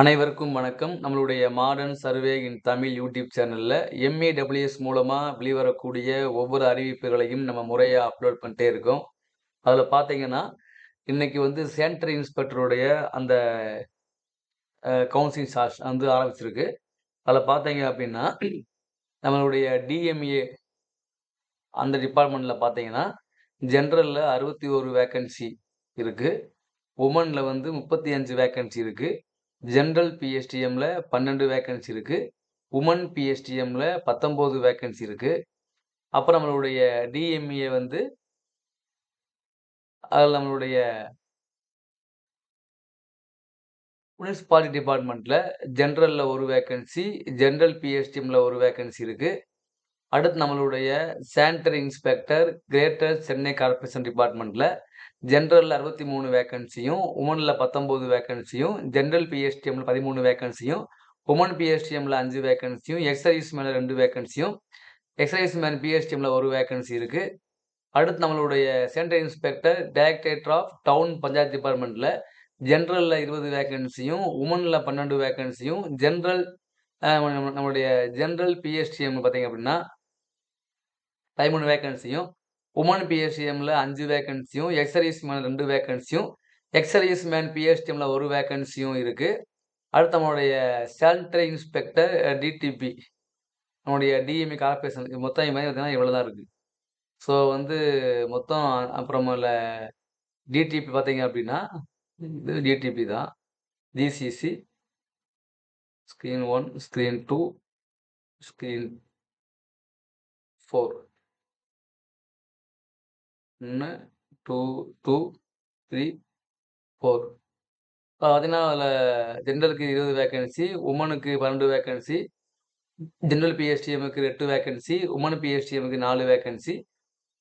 அனைவருக்கும் வணக்கம். நம்மளுடைய modern survey in Tamil YouTube சேனல்ல எம்ஏடபிள்யூஎஸ் மூலமாக வெளிவரக்கூடிய ஒவ்வொரு அறிவிப்புகளையும் நம்ம முறையாக அப்லோட் பண்ணிட்டே இருக்கோம். அதில் பார்த்தீங்கன்னா, இன்றைக்கி வந்து சேனிட்டரி இன்ஸ்பெக்டருடைய அந்த கவுன்சிலிங் சார்ஜ் வந்து ஆரம்பிச்சிருக்கு. அதில் பார்த்தீங்க அப்படின்னா நம்மளுடைய டிஎம்ஏ அந்த டிபார்ட்மெண்ட்டில் பார்த்தீங்கன்னா, ஜெனரல்ல 61 வேக்கன்சி இருக்குது உமனில் வந்து 35 வேக்கன்சி இருக்குது ஜென்ரல் பிஎஸ்டிஎம்மில் பன்னெண்டு வேக்கன்சி இருக்குது உமன் பிஎஸ்டிஎம்மில் பத்தொம்போது வேக்கன்சி இருக்குது அப்புறம் நம்மளுடைய டிஎம்ஏ வந்து அதில் நம்மளுடைய முனிசிபாலிட்டி டிபார்ட்மெண்ட்டில் ஜென்ரலில் ஒரு வேக்கன்சி, ஜென்ரல் பிஎஸ்டிஎம்மில் ஒரு வேக்கன்சி இருக்குது அடுத்து நம்மளுடைய sanitary inspector greater Chennai corporation டிபார்ட்மெண்ட்டில் ஜென்ரலில் அறுபத்தி மூணு வேக்கன்சியும், உமனில் பத்தொம்போது வேக்கன்சியும், ஜென்ரல் பிஎஸ்டிஎம்மில் பதிமூணு வேக்கன்சியும், உமன் பிஎஸ்டிஎம்மில் அஞ்சு வேக்கன்சியும், எக்ஸைஸ் மேலே ரெண்டு வேக்கன்சியும், எக்ஸ் மேன் பிஎஸ்டிஎம்மில் ஒரு வேக்கன்சி இருக்குது அடுத்து நம்மளுடைய central inspector directorate of town panchayat டிபார்ட்மெண்ட்டில் ஜென்ரலில் இருபது வேக்கன்சியும், உமனில் பன்னெண்டு வேக்கன்சியும், ஜென்ரல் நம்மளுடைய ஜென்ரல் பிஎஸ்டிஎம் பார்த்தீங்க அப்படின்னா பதிமூணு வேக்கன்சியும், உமன் பிஎஸ்டிஎம்ல அஞ்சு வேகன்சியும் எக்ஸரைஸ் மேன் ரெண்டு வேகன்சியும் எக்ஸரைஸ் மேன் பிஎஸ்டிஎம்ல ஒரு வேகன்சியும் இருக்கு. அடுத்து நம்மளுடைய சானிட்டரி இன்ஸ்பெக்டர் டிடிபி நம்முடைய டிஎம்இ கார்ப்பரேஷன் மொத்தம் பார்த்தீங்கன்னா இவ்வளோ தான் இருக்குது ஸோ வந்து மொத்தம் அப்புறமேல டிடிபி பார்த்தீங்க அப்படின்னா இது டிடிபி தான். GCC screen one screen two screen four 1, 2, 2, 3, 4. பார்த்தீங்கன்னா, அதில் ஜென்ரலுக்கு இருபது வேக்கன்சி, உமனுக்கு பன்னெண்டு வேக்கன்சி, ஜென்ரல் பிஎஸ்டிஎம்முக்கு எட்டு வேக்கன்சி, உமன் பிஎஸ்டிஎம்முக்கு நாலு வேக்கன்சி,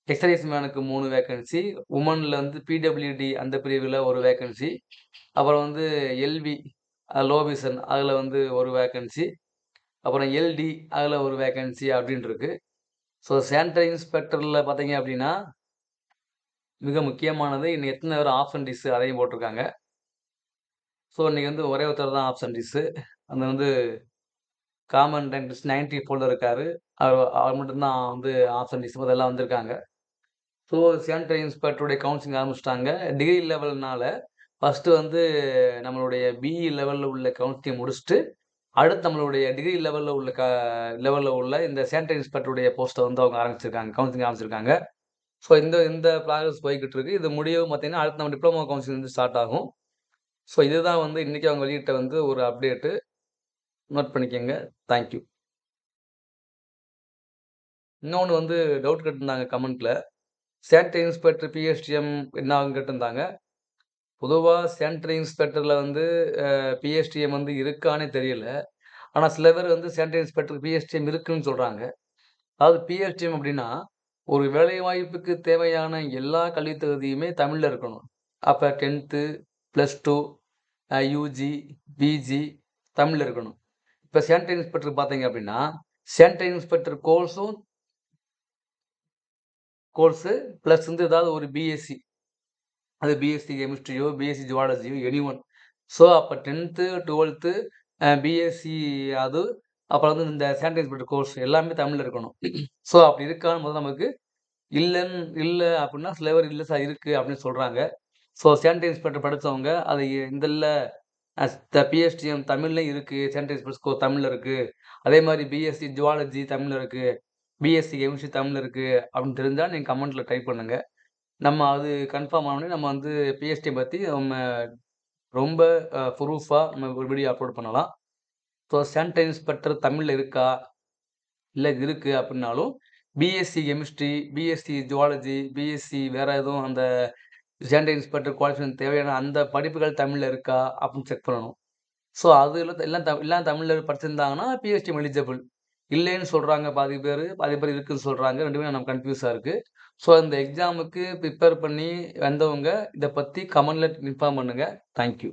எக்ஸசைஸ் மேனுக்கு மூணு வேக்கன்சி, உமனில் வந்து பிடபிள்யூடி அந்த பிரிவில் ஒரு வேக்கன்சி, அப்புறம் வந்து எல்வி லோபிசன் அதில் வந்து ஒரு வேக்கன்சி, அப்புறம் எல்டி அதில் ஒரு வேக்கன்சி அப்டின்னு ஸோ சானிட்டரி இன்ஸ்பெக்டரில் பார்த்தீங்க அப்படின்னா மிக முக்கியமானது இன்னும் எத்தனை பேர் ஆப்சென்டீஸ் அதையும் போட்டிருக்காங்க. ஸோ இன்றைக்கி வந்து ஒரே ஒருத்தர் தான் ஆப்சென்டீஸ். அந்த வந்து காமன் டென்டிஸ்ட் 94ல இருக்கார் அவர் அவர் மட்டும் தான் வந்து ஆப்சென்டீஸ் அதெல்லாம் வந்திருக்காங்க. ஸோ சானிட்டரி இன்ஸ்பெக்டருடைய கவுன்சிலிங் ஆரம்பிச்சிட்டாங்க டிகிரி லெவல்னால ஃபஸ்ட்டு வந்து நம்மளுடைய பிஇ லெவலில் உள்ள கவுன்சிலிங் முடிச்சுட்டு, அடுத்து நம்மளுடைய டிகிரி லெவலில் உள்ள க லெவலில் உள்ள இந்த சானிட்டரி இன்ஸ்பெக்டருடைய போஸ்ட்டை வந்து அவங்க ஆரம்பிச்சிருக்காங்க. கவுன்சிலிங் ஆரம்பிச்சிருக்காங்க. ஸோ இந்த இந்த ப்ராசஸ் போய்கிட்டு இருக்கு. இது முடியவும் பார்த்தீங்கன்னா, அடுத்து நம்ம டிப்ளமோ கவுன்சில் வந்து ஸ்டார்ட் ஆகும். ஸோ இதுதான் வந்து இன்றைக்கி அவங்க வெளியிட்ட வந்து ஒரு அப்டேட்டு. நோட் பண்ணிக்கோங்க தேங்க் யூ. வந்து டவுட் கேட்டிருந்தாங்க கமெண்ட்டில் சானிட்டரி இன்ஸ்பெக்டர் பிஎஸ்டிஎம் என்ன ஆகும்னு கேட்டிருந்தாங்க. பொதுவாக சென்ட்ரல் இன்ஸ்பெக்டரில் வந்து பிஹெச்டிஎம் பிஎஸ்டிஎம் வந்து இருக்கானே தெரியல. ஆனால் சில பேர் வந்து சானிட்டரி இன்ஸ்பெக்டர் பிஎஸ்டிஎம் இருக்குன்னு சொல்கிறாங்க அதாவது பிஎஸ்டிஎம் அப்படின்னா ஒரு வேலைவாய்ப்புக்கு தேவையான எல்லா கல்வித் தகுதியுமே தமிழில் இருக்கணும். அப்போ tenth plus two UG, PG தமிழில் இருக்கணும். இப்போ சானிட்டரி இன்ஸ்பெக்டர் பார்த்தீங்க அப்படின்னா சானிட்டரி இன்ஸ்பெக்டர் கோர்ஸும் கோர்ஸு ப்ளஸ் வந்து ஏதாவது ஒரு பிஎஸ்சி. அது பிஎஸ்சி கெமிஸ்ட்ரியோ, பிஎஸ்சி ஜுவாலஜியோ எனி ஒன். ஸோ அப்போ டென்த்து டுவெல்த்து பிஎஸ்சி அது, அப்புறம் வந்து இந்த சானிடைஸ் பண்ணுற கோர்ஸ் எல்லாமே தமிழில் இருக்கணும். ஸோ அப்படி இருக்கான்னு முதல்ல நமக்கு இல்லைன்னு இல்லை அப்படின்னா சில பேர் சார் இருக்குது அப்படின்னு சொல்கிறாங்க ஸோ சானிடைஸ் பண்ணுற படித்தவங்க அது இந்த இல்ல த பிஎஸ்டிஎம் தமிழ்லயும் இருக்குது சானிட்டரி இன்ஸ்பெக்டர் கோ தமிழில் இருக்குது அதே மாதிரி பிஎஸ்சி ஜுவாலஜி தமிழில் இருக்குது பிஎஸ்சி கெமிஸ்ட்ரி தமிழில் இருக்குது அப்படின்னு தெரிஞ்சால் நீங்கள் கமெண்ட்டில் டைப் பண்ணுங்கள் நம்ம அது கன்ஃபார்ம் ஆனோடனே நம்ம வந்து பிஎஸ்டி பற்றி நம்ம ரொம்ப ப்ரூஃபாக நம்ம ஒரு வீடியோ அப்லோட் பண்ணலாம். ஸோ சானிட்டரி இன்ஸ்பெக்டர் தமிழில் இருக்கா? இல்லை இருக்குது அப்படின்னாலும் BSc chemistry, BSc zoology, BSc வேறு எதுவும் அந்த சானிட்டரி இன்ஸ்பெக்டர் குவாலிஃபிகேஷன் தேவையான அந்த படிப்புகள் தமிழில் இருக்கா? அப்படின்னு செக் பண்ணணும். ஸோ அது எல்லாம் த எல்லாம் தமிழில் படிச்சிருந்தாங்கன்னா பிஎஸ்டி எலிஜிபிள். இல்லைன்னு சொல்கிறாங்க பாதி பேர் பாதி பேர் இருக்குன்னு சொல்றாங்க. 2மே நமக்கு கன்ஃபியூஸாக இருக்குது ஸோ இந்த எக்ஸாமுக்கு ப்ரிப்பேர் பண்ணி வந்தவங்க இதை பற்றி கமெண்டில் இன்ஃபார்ம் பண்ணுங்கள் தேங்க் யூ.